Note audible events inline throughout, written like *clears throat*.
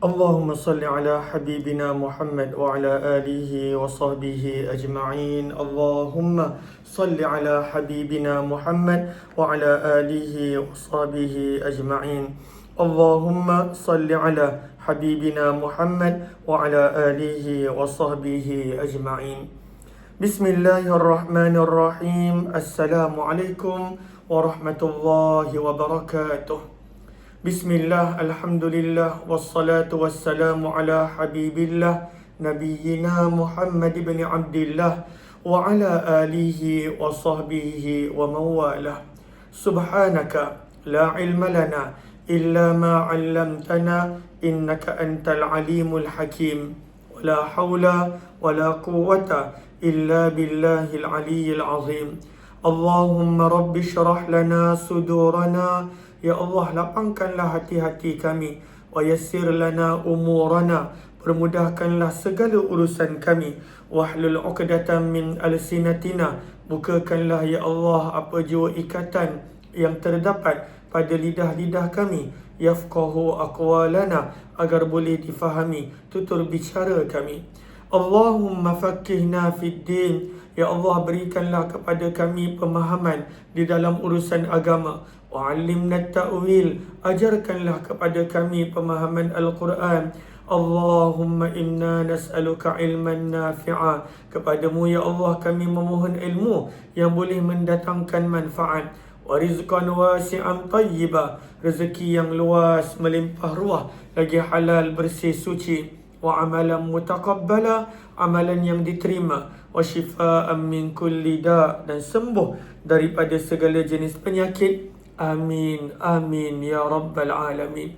اللهم صل على حبيبنا محمد وعلى آله وصحبه أجمعين. اللهم صل على حبيبنا محمد وعلى آله وصحبه أجمعين. اللهم صل على حبيبنا محمد وعلى آله وصحبه أجمعين. بسم الله الرحمن الرحيم. السلام عليكم ورحمة الله وبركاته. بسم الله الحمد لله والصلاة والسلام على حبيب الله نبينا محمد بن عبد الله وعلى آله وصحبه ومن سبحانك لا علم لنا إلا ما علمتنا إنك أنت العليم الحكيم ولا حول ولا قوة إلا بالله العلي العظيم اللهم رب اشرح لنا صدورنا Ya Allah lapangkanlah hati-hati kami. Wa yassir lana umurana. Permudahkanlah segala urusan kami. Wahlul 'uqdatam min alsinatina. Bukakanlah ya Allah apa jua ikatan yang terdapat pada lidah-lidah kami. Yafqahu aqwalana agar boleh difahami tutur bicara kami. Allahumma faqqihna fid din. Ya Allah berikanlah kepada kami pemahaman di dalam urusan agama Wa'allimna ta'wil Ajarkanlah kepada kami pemahaman Al-Quran. Allahumma inna nas'aluka ilman nafi'a. Kepadamu ya Allah kami memohon ilmu Yang boleh mendatangkan manfaat. Wa rizqan wasi'an tayyiba Rezeki yang luas melimpah ruah Lagi halal bersih suci. Wa amalan mutakabbala Amalan yang diterima. Wa shifa'an min kulli da' Dan sembuh daripada segala jenis penyakit Amin, amin ya Rabbal Alamin.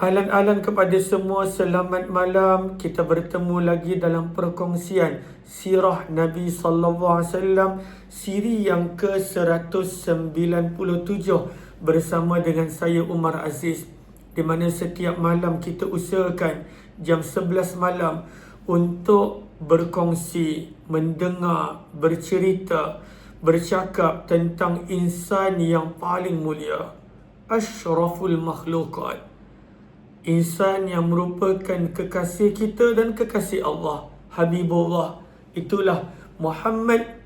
Alan-alan kepada semua selamat malam. Kita bertemu lagi dalam perkongsian sirah Nabi sallallahu alaihi wasallam siri yang ke-197 bersama dengan saya Umar Aziz di mana setiap malam kita usahakan jam 11 malam untuk berkongsi, mendengar, bercerita bercakap tentang insan yang paling mulia ashraful makhlukat insan yang merupakan kekasih kita dan kekasih Allah Habibullah. Itulah Muhammad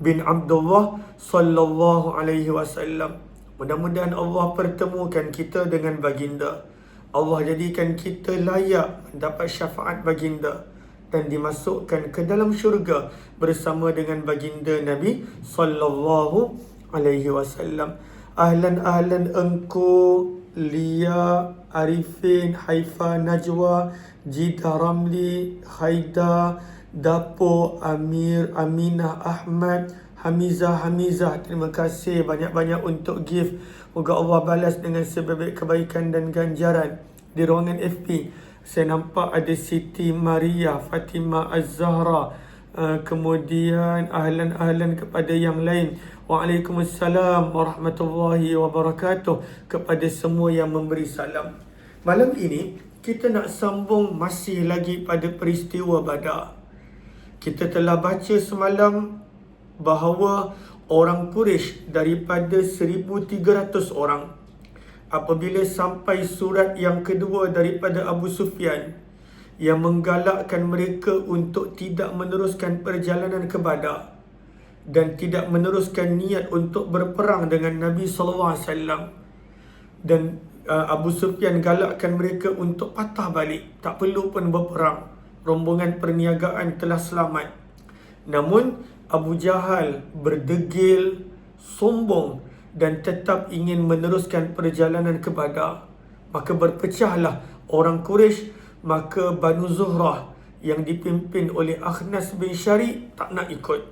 bin Abdullah sallallahu alaihi wasallam. Mudah-mudahan Allah pertemukan kita dengan baginda. Allah jadikan kita layak mendapat syafaat baginda dan dimasukkan ke dalam syurga bersama dengan baginda Nabi sallallahu alaihi wasallam. Ahlan ahlan engku Lia Arifin Haifa Najwa Jida Ramli Haida Dapo Amir Aminah Ahmad Hamizah Hamizah terima kasih banyak-banyak untuk gift. Moga Allah balas dengan sebebek kebaikan dan ganjaran di ruangan FP saya nampak ada Siti Maria Fatimah Az-Zahra uh, kemudian ahlan-ahlan kepada yang lain. Waalaikumsalam warahmatullahi wabarakatuh kepada semua yang memberi salam. Malam ini kita nak sambung masih lagi pada peristiwa Badar. Kita telah baca semalam bahawa orang Quraisy daripada 1300 orang apabila sampai surat yang kedua daripada Abu Sufyan yang menggalakkan mereka untuk tidak meneruskan perjalanan ke Badar dan tidak meneruskan niat untuk berperang dengan Nabi sallallahu alaihi wasallam dan uh, Abu Sufyan galakkan mereka untuk patah balik tak perlu pun berperang rombongan perniagaan telah selamat. Namun Abu Jahal berdegil sombong dan tetap ingin meneruskan perjalanan ke Badar. Maka berpecahlah orang Quraisy, maka Banu Zuhrah yang dipimpin oleh Akhnas bin Syari tak nak ikut.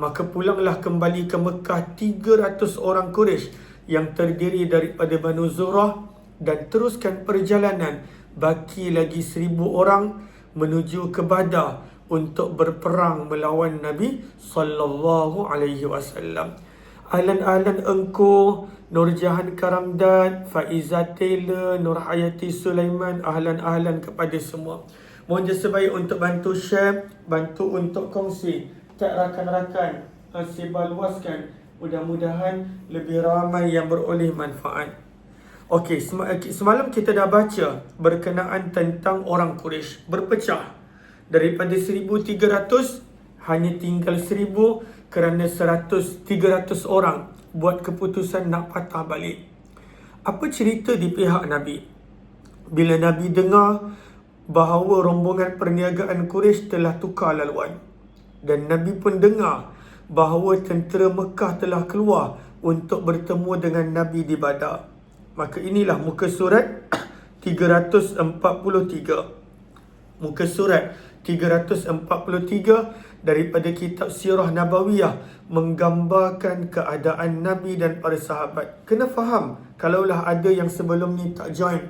Maka pulanglah kembali ke Mekah 300 orang Quraisy yang terdiri daripada Banu Zuhrah dan teruskan perjalanan baki lagi 1000 orang menuju ke Badar untuk berperang melawan Nabi sallallahu alaihi wasallam. Alan-alan engku Nur Jahan Karamdan Faiza Taylor Nur Hayati Sulaiman Ahlan-ahlan kepada semua. Mohon jasa baik untuk bantu share Bantu untuk kongsi. Tak rakan-rakan Sebar luaskan Mudah-mudahan lebih ramai yang beroleh manfaat. Okey, semalam kita dah baca berkenaan tentang orang Quraisy berpecah. Daripada 1300 hanya tinggal 1000 kerana 100 300 orang buat keputusan nak patah balik. Apa cerita di pihak Nabi? Bila Nabi dengar bahawa rombongan perniagaan Quraisy telah tukar laluan dan Nabi pun dengar bahawa tentera Mekah telah keluar untuk bertemu dengan Nabi di Badar. Maka inilah muka surat 343. Muka surat 343 daripada kitab Sirah Nabawiyah menggambarkan keadaan Nabi dan para sahabat. Kena faham kalaulah ada yang sebelum ni tak join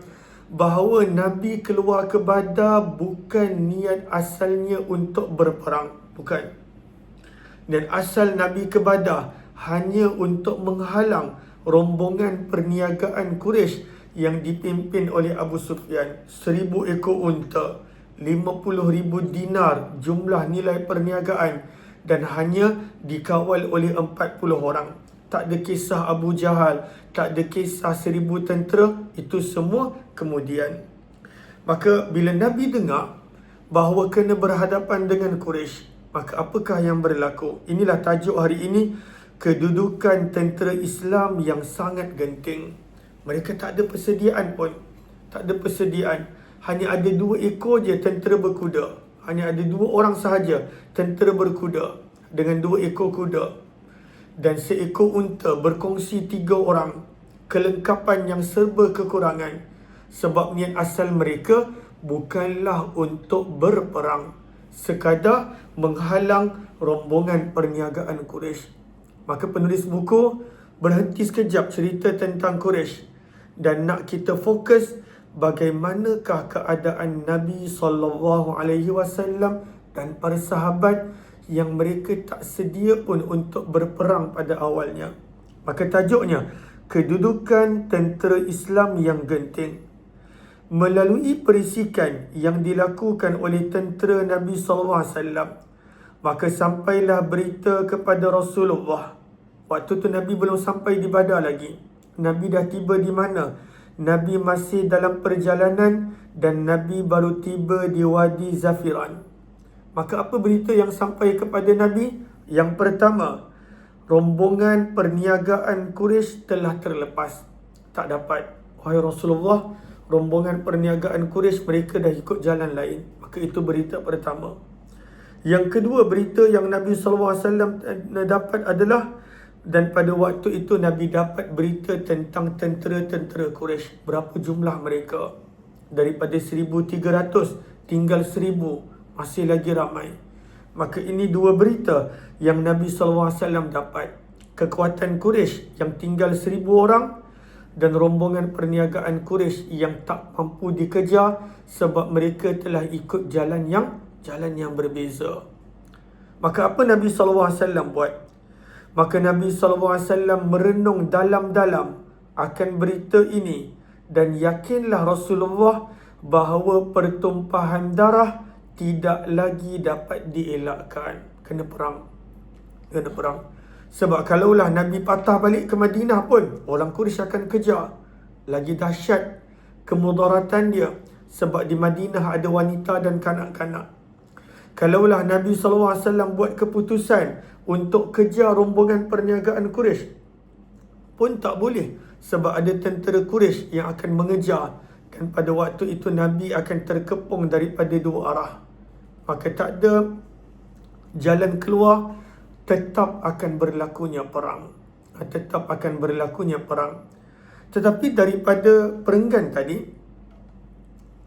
bahawa Nabi keluar ke Badar bukan niat asalnya untuk berperang. Bukan. Dan asal Nabi ke Badar hanya untuk menghalang rombongan perniagaan Quraisy yang dipimpin oleh Abu Sufyan. Seribu ekor unta, lima puluh ribu dinar jumlah nilai perniagaan dan hanya dikawal oleh empat puluh orang. Tak ada kisah Abu Jahal, tak ada kisah seribu tentera, itu semua kemudian. Maka bila Nabi dengar bahawa kena berhadapan dengan Quraisy, maka apakah yang berlaku? Inilah tajuk hari ini kedudukan tentera Islam yang sangat genting. Mereka tak ada persediaan pun. Tak ada persediaan. Hanya ada dua ekor je tentera berkuda. Hanya ada dua orang sahaja tentera berkuda. Dengan dua ekor kuda. Dan seekor unta berkongsi tiga orang. Kelengkapan yang serba kekurangan. Sebab niat asal mereka bukanlah untuk berperang. Sekadar menghalang rombongan perniagaan Quraisy. Maka penulis buku berhenti sekejap cerita tentang Quraisy dan nak kita fokus bagaimanakah keadaan Nabi sallallahu alaihi wasallam dan para sahabat yang mereka tak sedia pun untuk berperang pada awalnya. Maka tajuknya kedudukan tentera Islam yang genting. Melalui perisikan yang dilakukan oleh tentera Nabi sallallahu alaihi wasallam Maka sampailah berita kepada Rasulullah. Waktu tu Nabi belum sampai di Badar lagi. Nabi dah tiba di mana? Nabi masih dalam perjalanan dan Nabi baru tiba di Wadi Zafiran. Maka apa berita yang sampai kepada Nabi? Yang pertama, rombongan perniagaan Quraisy telah terlepas. Tak dapat. Wahai Rasulullah, rombongan perniagaan Quraisy mereka dah ikut jalan lain. Maka itu berita pertama. Yang kedua berita yang Nabi SAW dapat adalah dan pada waktu itu Nabi dapat berita tentang tentera-tentera Quraisy berapa jumlah mereka? Daripada 1300 tinggal 1000 masih lagi ramai. Maka ini dua berita yang Nabi SAW dapat. Kekuatan Quraisy yang tinggal 1000 orang dan rombongan perniagaan Quraisy yang tak mampu dikejar sebab mereka telah ikut jalan yang jalan yang berbeza. Maka apa Nabi SAW buat? Maka Nabi SAW merenung dalam-dalam akan berita ini dan yakinlah Rasulullah bahawa pertumpahan darah tidak lagi dapat dielakkan. Kena perang. Kena perang. Sebab kalaulah Nabi patah balik ke Madinah pun, orang Quraisy akan kejar. Lagi dahsyat kemudaratan dia. Sebab di Madinah ada wanita dan kanak-kanak. Kalaulah Nabi SAW buat keputusan untuk kejar rombongan perniagaan Quraisy pun tak boleh sebab ada tentera Quraisy yang akan mengejar dan pada waktu itu Nabi akan terkepung daripada dua arah. Maka tak ada jalan keluar tetap akan berlakunya perang. Tetap akan berlakunya perang. Tetapi daripada perenggan tadi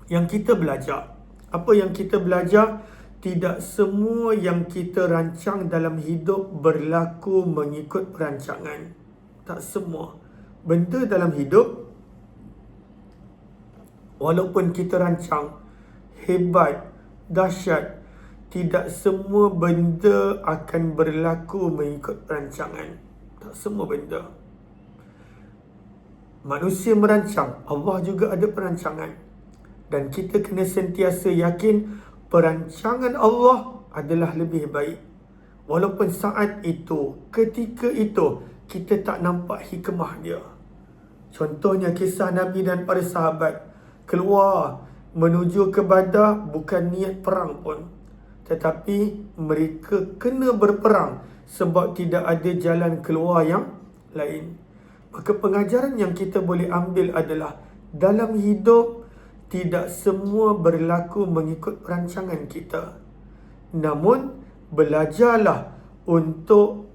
yang kita belajar, apa yang kita belajar? Tidak semua yang kita rancang dalam hidup berlaku mengikut perancangan. Tak semua. Benda dalam hidup, walaupun kita rancang, hebat, dahsyat, tidak semua benda akan berlaku mengikut perancangan. Tak semua benda. Manusia merancang, Allah juga ada perancangan. Dan kita kena sentiasa yakin perancangan Allah adalah lebih baik. Walaupun saat itu, ketika itu, kita tak nampak hikmah dia. Contohnya kisah Nabi dan para sahabat keluar menuju ke Badar bukan niat perang pun. Tetapi mereka kena berperang sebab tidak ada jalan keluar yang lain. Maka pengajaran yang kita boleh ambil adalah dalam hidup tidak semua berlaku mengikut perancangan kita. Namun belajarlah untuk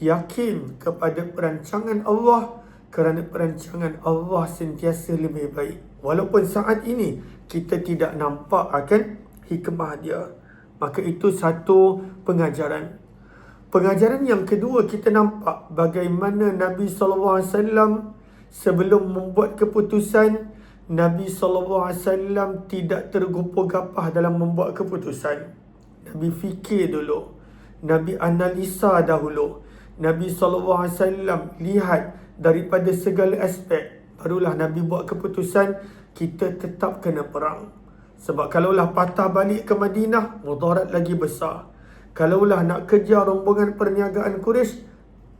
yakin kepada perancangan Allah kerana perancangan Allah sentiasa lebih baik. Walaupun saat ini kita tidak nampak akan hikmah dia. Maka itu satu pengajaran. Pengajaran yang kedua kita nampak bagaimana Nabi SAW sebelum membuat keputusan Nabi SAW tidak tergopoh-gapah dalam membuat keputusan. Nabi fikir dulu. Nabi analisa dahulu. Nabi SAW lihat daripada segala aspek. Barulah Nabi buat keputusan kita tetap kena perang. Sebab kalaulah patah balik ke Madinah, mudarat lagi besar. Kalaulah nak kejar rombongan perniagaan Quraisy,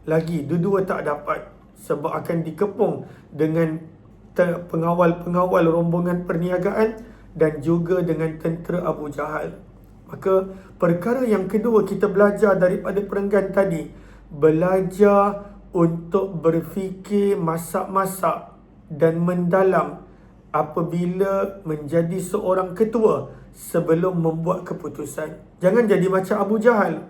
lagi dua-dua tak dapat. Sebab akan dikepung dengan pengawal-pengawal rombongan perniagaan dan juga dengan tentera Abu Jahal. Maka perkara yang kedua kita belajar daripada perenggan tadi, belajar untuk berfikir masak-masak dan mendalam apabila menjadi seorang ketua sebelum membuat keputusan. Jangan jadi macam Abu Jahal.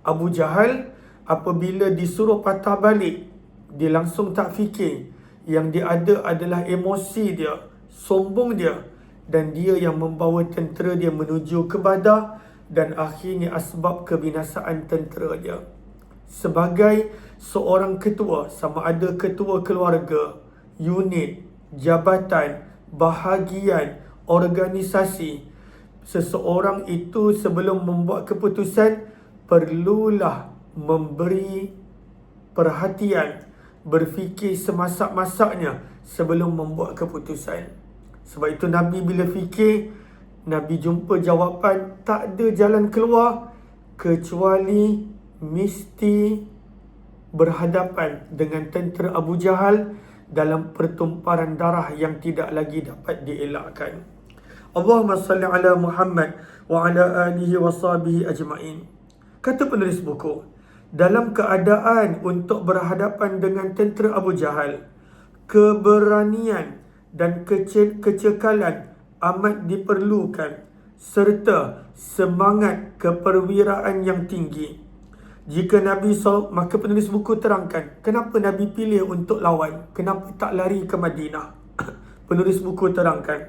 Abu Jahal apabila disuruh patah balik, dia langsung tak fikir. Yang dia ada adalah emosi dia, sombong dia dan dia yang membawa tentera dia menuju ke Badar dan akhirnya asbab kebinasaan tentera dia. Sebagai seorang ketua, sama ada ketua keluarga, unit, jabatan, bahagian organisasi seseorang itu sebelum membuat keputusan perlulah memberi perhatian berfikir semasak-masaknya sebelum membuat keputusan sebab itu Nabi bila fikir Nabi jumpa jawapan tak ada jalan keluar kecuali mesti berhadapan dengan tentera Abu Jahal dalam pertumparan darah yang tidak lagi dapat dielakkan. Allahumma salli ala Muhammad wa ala alihi wa sahbihi ajma'in. Kata penulis buku, dalam keadaan untuk berhadapan dengan tentera Abu Jahal, keberanian dan kece- kecekalan amat diperlukan serta semangat keperwiraan yang tinggi jika Nabi SAW, maka penulis buku terangkan kenapa Nabi pilih untuk lawan, kenapa tak lari ke Madinah. *coughs* penulis buku terangkan,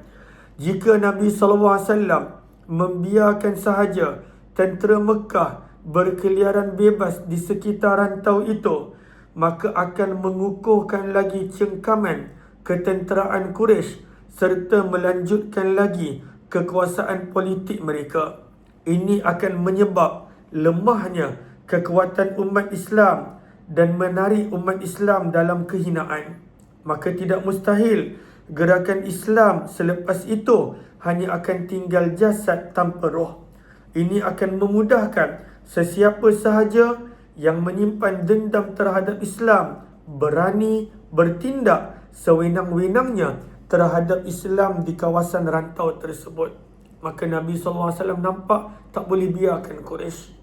jika Nabi SAW membiarkan sahaja tentera Mekah berkeliaran bebas di sekitar rantau itu, maka akan mengukuhkan lagi cengkaman ketenteraan Quraisy serta melanjutkan lagi kekuasaan politik mereka. Ini akan menyebab lemahnya kekuatan umat Islam dan menarik umat Islam dalam kehinaan. Maka tidak mustahil gerakan Islam selepas itu hanya akan tinggal jasad tanpa roh. Ini akan memudahkan sesiapa sahaja yang menyimpan dendam terhadap Islam berani bertindak sewenang-wenangnya terhadap Islam di kawasan rantau tersebut. Maka Nabi SAW nampak tak boleh biarkan Quraisy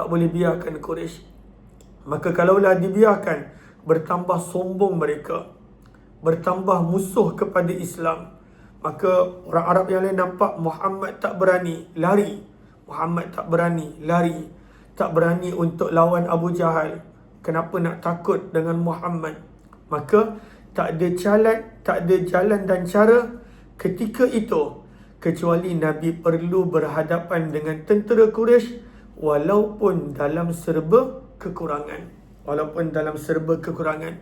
tak boleh biarkan Quraisy. Maka kalaulah dibiarkan bertambah sombong mereka, bertambah musuh kepada Islam, maka orang Arab yang lain nampak Muhammad tak berani lari. Muhammad tak berani lari, tak berani untuk lawan Abu Jahal. Kenapa nak takut dengan Muhammad? Maka tak ada jalan, tak ada jalan dan cara ketika itu kecuali Nabi perlu berhadapan dengan tentera Quraisy walaupun dalam serba kekurangan walaupun dalam serba kekurangan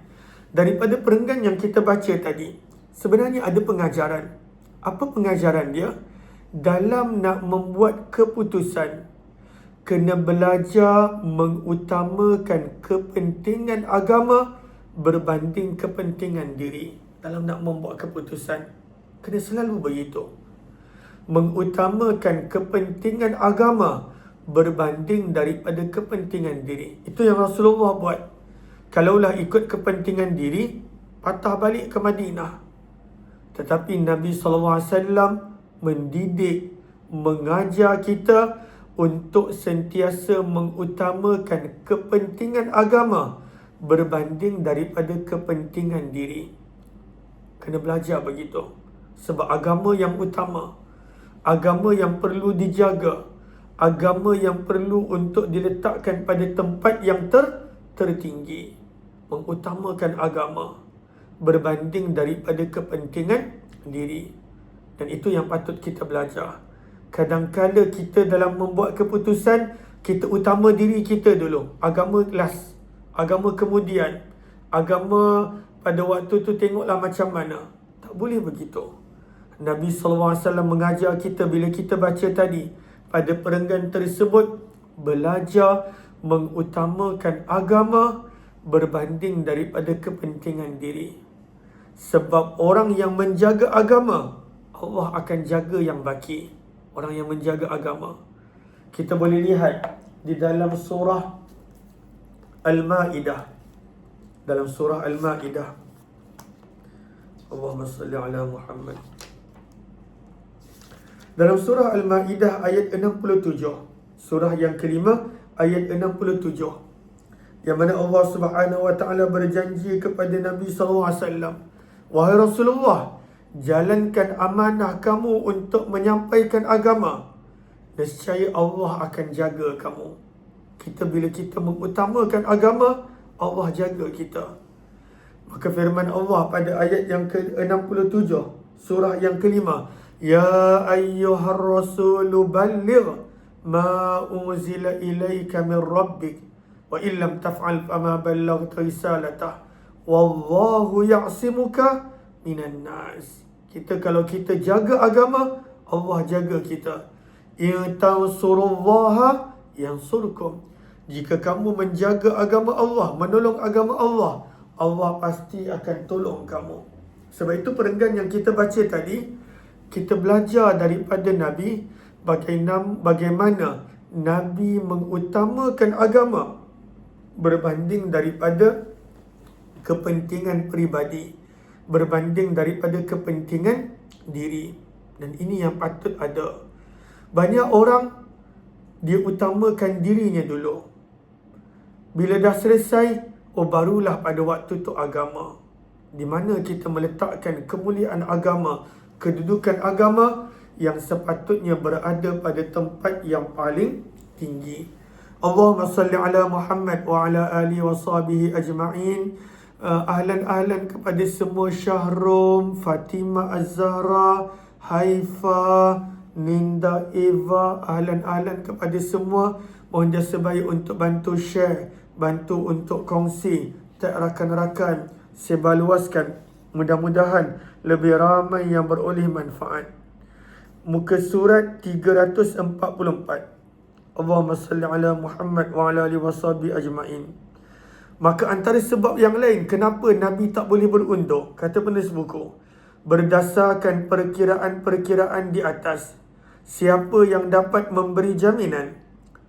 daripada perenggan yang kita baca tadi sebenarnya ada pengajaran apa pengajaran dia dalam nak membuat keputusan kena belajar mengutamakan kepentingan agama berbanding kepentingan diri dalam nak membuat keputusan kena selalu begitu mengutamakan kepentingan agama berbanding daripada kepentingan diri. Itu yang Rasulullah buat. Kalaulah ikut kepentingan diri, patah balik ke Madinah. Tetapi Nabi SAW mendidik, mengajar kita untuk sentiasa mengutamakan kepentingan agama berbanding daripada kepentingan diri. Kena belajar begitu. Sebab agama yang utama, agama yang perlu dijaga, agama yang perlu untuk diletakkan pada tempat yang ter tertinggi. Mengutamakan agama berbanding daripada kepentingan diri. Dan itu yang patut kita belajar. Kadang-kadang kita dalam membuat keputusan, kita utama diri kita dulu. Agama last. Agama kemudian. Agama pada waktu tu tengoklah macam mana. Tak boleh begitu. Nabi SAW mengajar kita bila kita baca tadi. Pada perenggan tersebut, belajar mengutamakan agama berbanding daripada kepentingan diri. Sebab orang yang menjaga agama, Allah akan jaga yang baki orang yang menjaga agama. Kita boleh lihat di dalam surah Al-Maidah. Dalam surah Al-Maidah. Allahumma salli ala Muhammad. Dalam surah Al-Maidah ayat 67. Surah yang kelima ayat 67. Yang mana Allah Subhanahu wa taala berjanji kepada Nabi sallallahu alaihi wasallam, "Wahai Rasulullah, jalankan amanah kamu untuk menyampaikan agama. Nescaya Allah akan jaga kamu. Kita bila kita mengutamakan agama Allah jaga kita. Maka firman Allah pada ayat yang ke-67 surah yang kelima ya ayyuhar rasul balligh ma unzila ilayka min rabbik wa illam taf'al fama ballaghta risalatah wallahu ya'simuka minan nas. Kita kalau kita jaga agama, Allah jaga kita. In tansurullaha yansurkum. Jika kamu menjaga agama Allah, menolong agama Allah, Allah pasti akan tolong kamu. Sebab itu perenggan yang kita baca tadi, kita belajar daripada Nabi bagaimana Nabi mengutamakan agama berbanding daripada kepentingan peribadi berbanding daripada kepentingan diri. Dan ini yang patut ada. Banyak orang dia utamakan dirinya dulu. Bila dah selesai oh barulah pada waktu tu agama. Di mana kita meletakkan kemuliaan agama kedudukan agama yang sepatutnya berada pada tempat yang paling tinggi. Allahumma salli ala Muhammad wa ala alihi wa sahbihi ajma'in uh, ahlan-ahlan kepada semua Syahrum, Fatimah Az-Zahra, Haifa, Ninda Eva, ahlan-ahlan kepada semua. Mohon jasa baik untuk bantu share, bantu untuk kongsi. Tak rakan-rakan, sebaluaskan. Mudah-mudahan lebih ramai yang beroleh manfaat. Muka surat 344. Allahumma salli ala Muhammad wa ala alihi wa ajma'in. Maka antara sebab yang lain kenapa Nabi tak boleh berundur, kata penulis buku, berdasarkan perkiraan-perkiraan di atas, siapa yang dapat memberi jaminan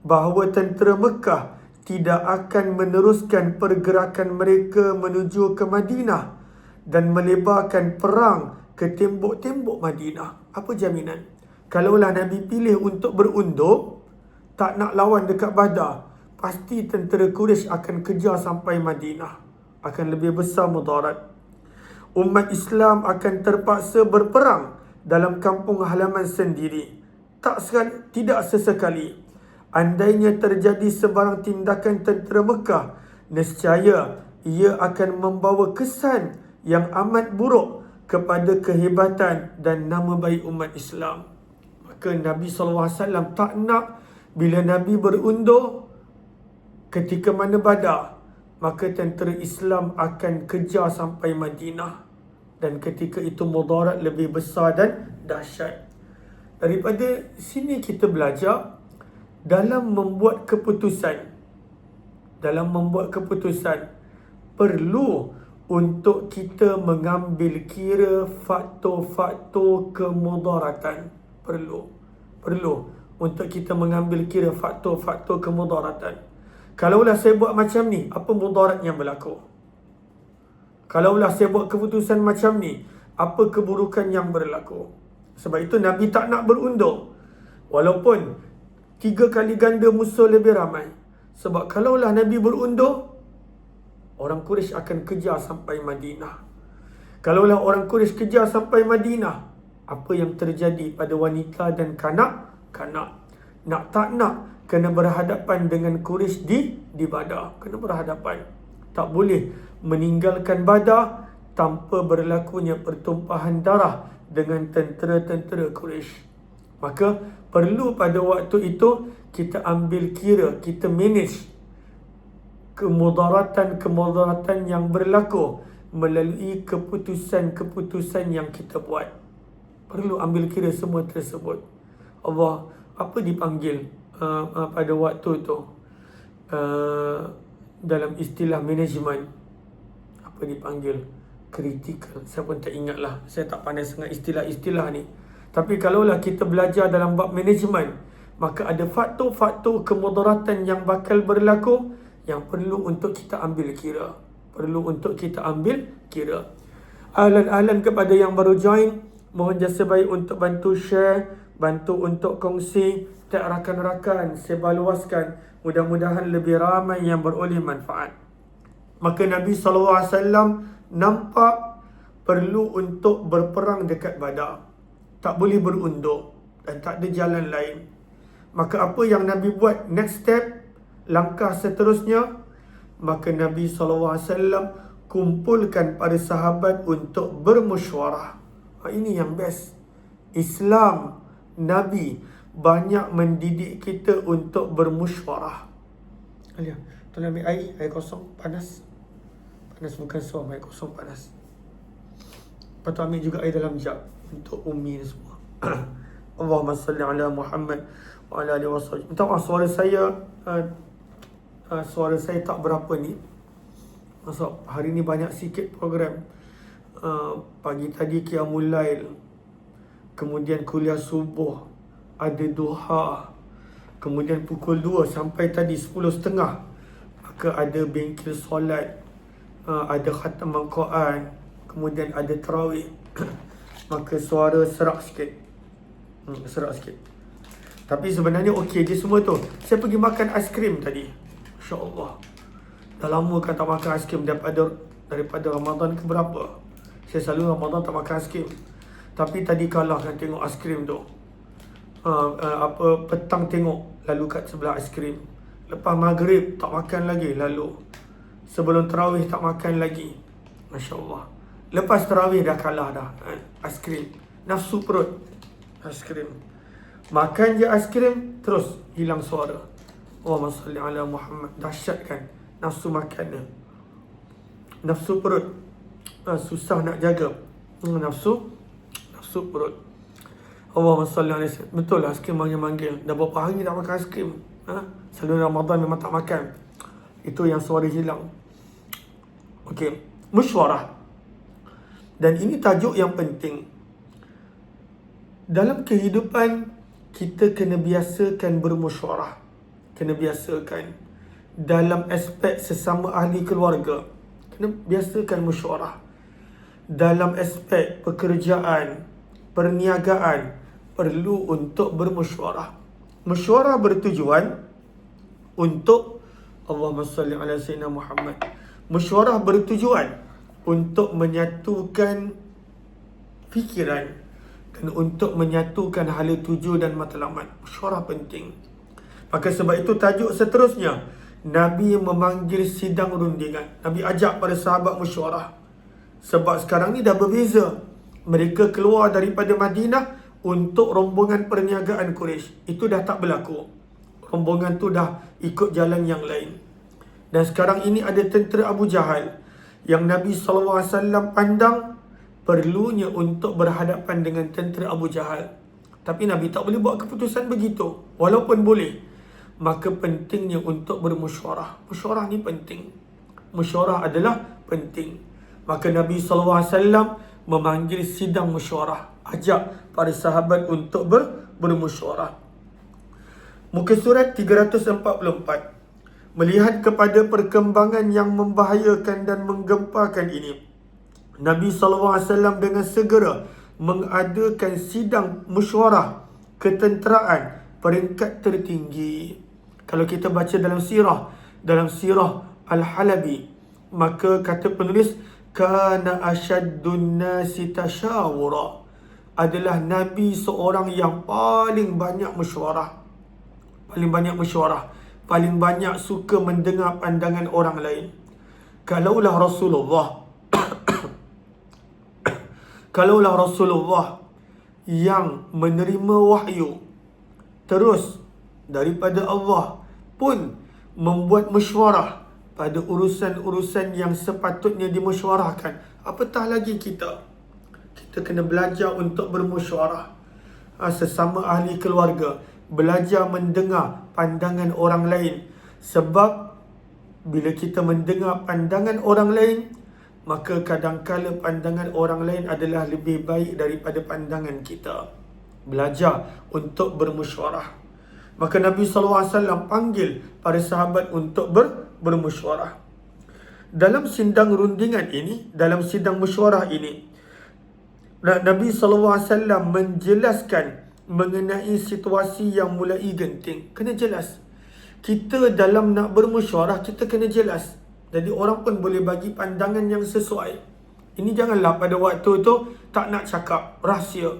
bahawa tentera Mekah tidak akan meneruskan pergerakan mereka menuju ke Madinah dan melebarkan perang ke tembok-tembok Madinah. Apa jaminan? Kalaulah Nabi pilih untuk berundur, tak nak lawan dekat Badar, pasti tentera Quraisy akan kejar sampai Madinah. Akan lebih besar mudarat. Umat Islam akan terpaksa berperang dalam kampung halaman sendiri. Tak sekali, tidak sesekali. Andainya terjadi sebarang tindakan tentera Mekah, nescaya ia akan membawa kesan yang amat buruk kepada kehebatan dan nama baik umat Islam. Maka Nabi SAW tak nak bila Nabi berundur, ketika mana badar maka tentera Islam akan kejar sampai Madinah. Dan ketika itu mudarat lebih besar dan dahsyat. Daripada sini kita belajar dalam membuat keputusan dalam membuat keputusan perlu untuk kita mengambil kira faktor-faktor kemudaratan. Perlu. Perlu untuk kita mengambil kira faktor-faktor kemudaratan Kalaulah saya buat macam ni, apa mudarat yang berlaku? Kalaulah saya buat keputusan macam ni, apa keburukan yang berlaku? Sebab itu Nabi tak nak berundur. Walaupun tiga kali ganda musuh lebih ramai. Sebab kalaulah Nabi berundur, orang Quraisy akan kejar sampai Madinah. Kalaulah orang Quraisy kejar sampai Madinah, apa yang terjadi pada wanita dan kanak? Kanak. Nak tak nak, kena berhadapan dengan Quraisy di di Badar. Kena berhadapan. Tak boleh meninggalkan Badar tanpa berlakunya pertumpahan darah dengan tentera-tentera Quraisy. Maka perlu pada waktu itu kita ambil kira, kita manage kemudaratan-kemudaratan yang berlaku melalui keputusan-keputusan yang kita buat. Perlu ambil kira semua tersebut. Allah apa dipanggil uh, uh, pada waktu itu uh, dalam istilah manajemen apa dipanggil kritikal saya pun tak ingat lah saya tak pandai sangat istilah-istilah ni. Tapi kalaulah kita belajar dalam bab manajemen maka ada faktor-faktor kemudaratan yang bakal berlaku yang perlu untuk kita ambil kira. Perlu untuk kita ambil kira. Ahlan-ahlan kepada yang baru join mohon jasa baik untuk bantu share bantu untuk kongsi tak rakan-rakan sebarluaskan mudah-mudahan lebih ramai yang beroleh manfaat Maka Nabi SAW nampak perlu untuk berperang dekat badar. Tak boleh berundur dan tak ada jalan lain. Maka apa yang Nabi buat next step, langkah seterusnya, maka Nabi SAW kumpulkan para sahabat untuk bermusyawarah. Ha, ini yang best. Islam, Nabi banyak mendidik kita untuk bermusyawarah. Lihat, tuan ambil air, air kosong, panas. Panas bukan suam air kosong panas. Lepas tu ambil juga air dalam jug untuk umi ni semua. *clears throat* Allahumma salli ala Muhammad wa ala alihi wasallam minta maaf suara saya uh, uh, suara saya tak berapa ni. Maksud hari ni banyak sikit program. Uh, pagi tadi Qiyamul Lail kemudian kuliah subuh ada duha kemudian pukul 2 sampai tadi 10.30 maka ada bengkel solat uh, ada khatam Al-Quran, kemudian ada tarawih, *clears throat* maka suara serak sikit. Hmm, serak sikit. Tapi sebenarnya okey je semua tu. Saya pergi makan aiskrim tadi. Masya-Allah. Dah lama kan tak makan aiskrim daripada daripada Ramadan ke berapa. Saya selalu Ramadan tak makan aiskrim. Tapi tadi kalah kan tengok aiskrim tu. Uh, uh, apa petang tengok lalu kat sebelah aiskrim. Lepas maghrib tak makan lagi lalu Sebelum terawih tak makan lagi. Masya Allah. Lepas terawih dah kalah dah. Aiskrim. Nafsu perut. Aiskrim. Makan je aiskrim, terus hilang suara. Allahumma salli ala Muhammad. Dahsyat kan? Nafsu makan dia. Nafsu perut. Ha, susah nak jaga. Hmm, nafsu. Nafsu perut. Allahumma salli ala Betul lah aiskrim manggil-manggil. Dah berapa hari tak makan aiskrim? Ha? Selalu Ramadan memang tak makan. Itu yang suara hilang. Okey, mesyuarah. Dan ini tajuk yang penting. Dalam kehidupan kita kena biasakan bermesyuarah. Kena biasakan dalam aspek sesama ahli keluarga. Kena biasakan mesyuarah. Dalam aspek pekerjaan, perniagaan perlu untuk bermesyuarah. Mesyuarah bertujuan untuk Allahumma salli ala sayyidina Muhammad mesyuarah bertujuan untuk menyatukan fikiran dan untuk menyatukan hala tuju dan matlamat. Mesyuarah penting. Maka sebab itu tajuk seterusnya Nabi memanggil sidang rundingan. Nabi ajak para sahabat mesyuarah. Sebab sekarang ni dah berbeza. Mereka keluar daripada Madinah untuk rombongan perniagaan Quraisy. Itu dah tak berlaku. Rombongan tu dah ikut jalan yang lain. Dan sekarang ini ada tentera Abu Jahal yang Nabi SAW pandang perlunya untuk berhadapan dengan tentera Abu Jahal. Tapi Nabi tak boleh buat keputusan begitu. Walaupun boleh. Maka pentingnya untuk bermusyarah. Musyarah ni penting. Musyarah adalah penting. Maka Nabi SAW memanggil sidang musyarah. Ajak para sahabat untuk ber, bermusyarah. Muka surat 344 melihat kepada perkembangan yang membahayakan dan menggempakan ini Nabi SAW dengan segera mengadakan sidang mesyuarah ketenteraan peringkat tertinggi. Kalau kita baca dalam sirah, dalam sirah Al-Halabi, maka kata penulis, Kana asyaddun nasi tashawura adalah Nabi seorang yang paling banyak mesyuarah. Paling banyak mesyuarah. Paling banyak suka mendengar pandangan orang lain. Kalaulah Rasulullah *coughs* kalaulah Rasulullah yang menerima wahyu terus daripada Allah pun membuat mesyuarah pada urusan-urusan yang sepatutnya dimesyuarahkan apatah lagi kita? Kita kena belajar untuk bermesyuarah ha, sesama ahli keluarga. Belajar mendengar pandangan orang lain. Sebab bila kita mendengar pandangan orang lain maka kadangkala pandangan orang lain adalah lebih baik daripada pandangan kita. Belajar untuk bermusyawarah. Maka Nabi SAW panggil para sahabat untuk ber, bermusyawarah. Dalam sidang rundingan ini, dalam sidang musyawarah ini, Nabi SAW menjelaskan mengenai situasi yang mulai genting. Kena jelas. Kita dalam nak bermusyawarah, kita kena jelas. Jadi orang pun boleh bagi pandangan yang sesuai. Ini janganlah pada waktu tu tak nak cakap rahsia.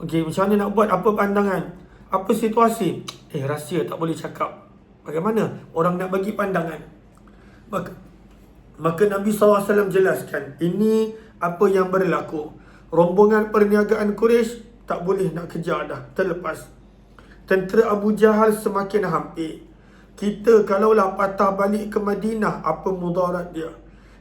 Okey, macam mana nak buat apa pandangan? Apa situasi? Eh, rahsia tak boleh cakap. Bagaimana orang nak bagi pandangan? Maka, maka Nabi SAW jelaskan, ini apa yang berlaku. Rombongan perniagaan Quraisy tak boleh nak kejar dah, terlepas. Tentera Abu Jahal semakin hampir. Kita kalaulah patah balik ke Madinah, apa mudarat dia?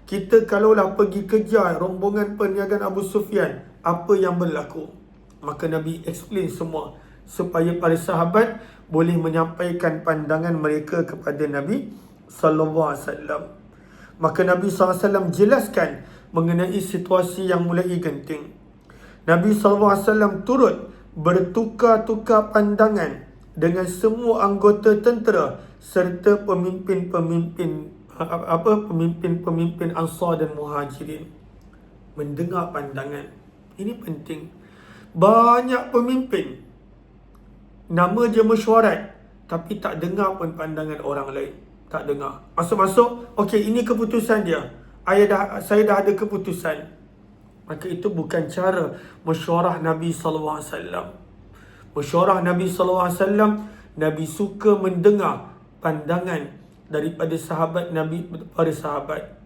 Kita kalaulah pergi kejar rombongan perniagaan Abu Sufyan, apa yang berlaku? Maka Nabi explain semua supaya para sahabat boleh menyampaikan pandangan mereka kepada Nabi sallallahu alaihi wasallam. Maka Nabi SAW jelaskan mengenai situasi yang mulai genting. Nabi SAW turut bertukar-tukar pandangan dengan semua anggota tentera serta pemimpin-pemimpin apa pemimpin-pemimpin Ansar dan Muhajirin mendengar pandangan ini penting banyak pemimpin nama je mesyuarat tapi tak dengar pun pandangan orang lain. Tak dengar. Masuk-masuk okey ini keputusan dia. Saya dah saya dah ada keputusan. Maka itu bukan cara mesyuarah Nabi wasallam. Mesyuarah Nabi wasallam Nabi suka mendengar pandangan daripada sahabat Nabi para sahabat.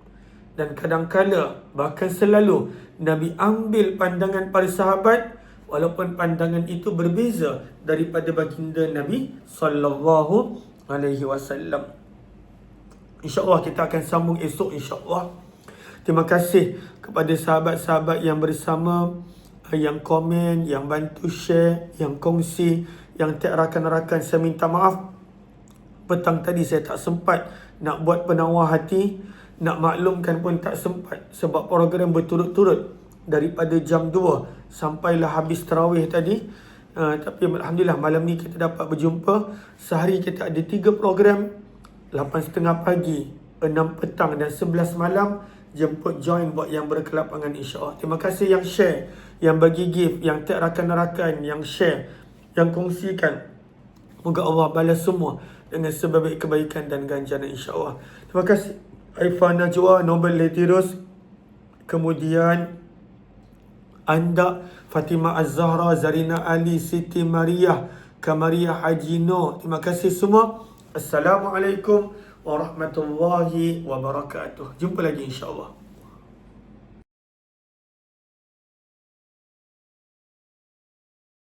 Dan kadang-kala bahkan selalu Nabi ambil pandangan para sahabat walaupun pandangan itu berbeza daripada baginda Nabi sallallahu alaihi wasallam. Insya-Allah kita akan sambung esok insya-Allah. Terima kasih kepada sahabat-sahabat yang bersama yang komen, yang bantu share, yang kongsi, yang tak rakan-rakan saya minta maaf petang tadi saya tak sempat nak buat penawar hati nak maklumkan pun tak sempat sebab program berturut-turut daripada jam 2 sampailah habis terawih tadi. Uh, tapi Alhamdulillah malam ni kita dapat berjumpa. Sehari kita ada 3 program. 8.30 pagi 6 petang dan 11 malam jemput join buat yang berkelapangan insyaAllah terima kasih yang share yang bagi gift yang tak rakan-rakan yang share yang kongsikan. Moga Allah balas semua dengan sebab kebaikan dan ganjaran insya-Allah. Terima kasih. Aifah Najwa Nobel Letirus. Kemudian anda Fatimah Az-Zahra Zarina Ali Siti Maria Kamaria Haji No. Terima kasih semua. Assalamualaikum warahmatullahi wabarakatuh. Jumpa lagi insya-Allah.